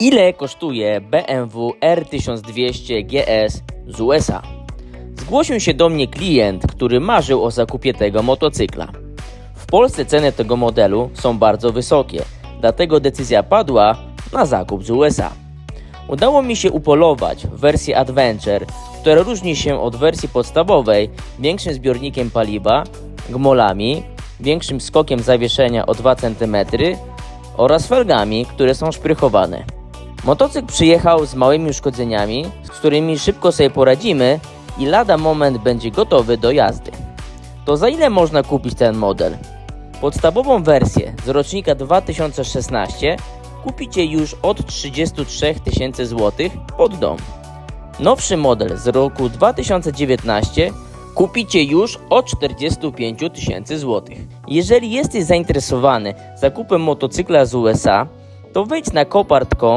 Ile kosztuje BMW R1200 GS z USA? Zgłosił się do mnie klient, który marzył o zakupie tego motocykla. W Polsce ceny tego modelu są bardzo wysokie, dlatego decyzja padła na zakup z USA. Udało mi się upolować wersję Adventure, która różni się od wersji podstawowej większym zbiornikiem paliwa, gmolami, większym skokiem zawieszenia o 2 cm oraz felgami, które są szprychowane. Motocykl przyjechał z małymi uszkodzeniami, z którymi szybko sobie poradzimy i lada moment będzie gotowy do jazdy. To za ile można kupić ten model? Podstawową wersję z rocznika 2016 kupicie już od 33 tysięcy złotych pod dom. Nowszy model z roku 2019 kupicie już od 45 tysięcy złotych. Jeżeli jesteś zainteresowany zakupem motocykla z USA, to wejdź na kopart.com